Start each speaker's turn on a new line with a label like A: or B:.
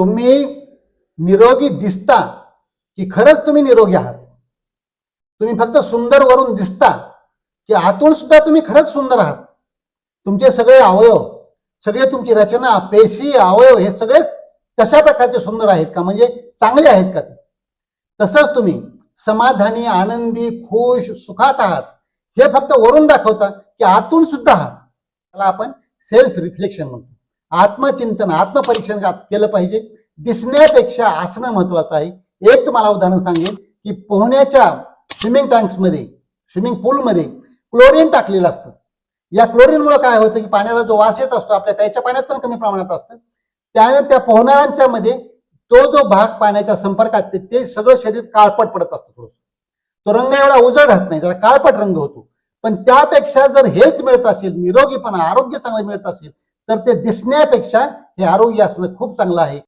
A: तुम्ही निरोगी दिसता की खरंच तुम्ही निरोगी आहात? तुम्ही फक्त सुंदर वरून दिसता की आतून सुद्धा तुम्ही खरंच सुंदर आहात? तुमचे सगळे अवयव सगळे तुमची रचना पेशी अवयव हे सगळे तशा प्रकारचे सुंदर आहेत का? म्हणजे चांगले आहेत का ते? तसंच तुम्ही समाधानी आनंदी खुश सुखात आहात. हे फक्त वरून दाखवता की आतून सुद्धा आहात. त्याला आपण सेल्फ रिफ्लेक्शन म्हणतो. आत्मचिंतन आत्मपरीक्षण केलं पाहिजे दिसण्यापेक्षा असणं महत्वाचं आहे. एक तुम्हाला उदाहरण सांगेन की पोहण्याच्या स्विमिंग टँक्समध्ये स्विमिंग पूलमध्ये क्लोरीन टाकलेलं असतं. या क्लोरीनमुळे काय होतं की पाण्याला जो वास येत असतो आपल्या प्यायच्या पाण्यात पण कमी प्रमाणात असतं. त्याने त्या पोहणाऱ्यांच्या मध्ये तो जो भाग पाण्याच्या संपर्कात ते- सगळं शरीर काळपट पडत असतं थोडंसं. तो रंग एवढा उजळ राहत नाही जरा काळपट रंग होतो. पण त्यापेक्षा जर हेल्थ मिळत असेल निरोगीपणा आरोग्य चांगलं मिळत असेल तर ते दिसण्यापेक्षा हे आरोग्य असणं खूप चांगलं आहे.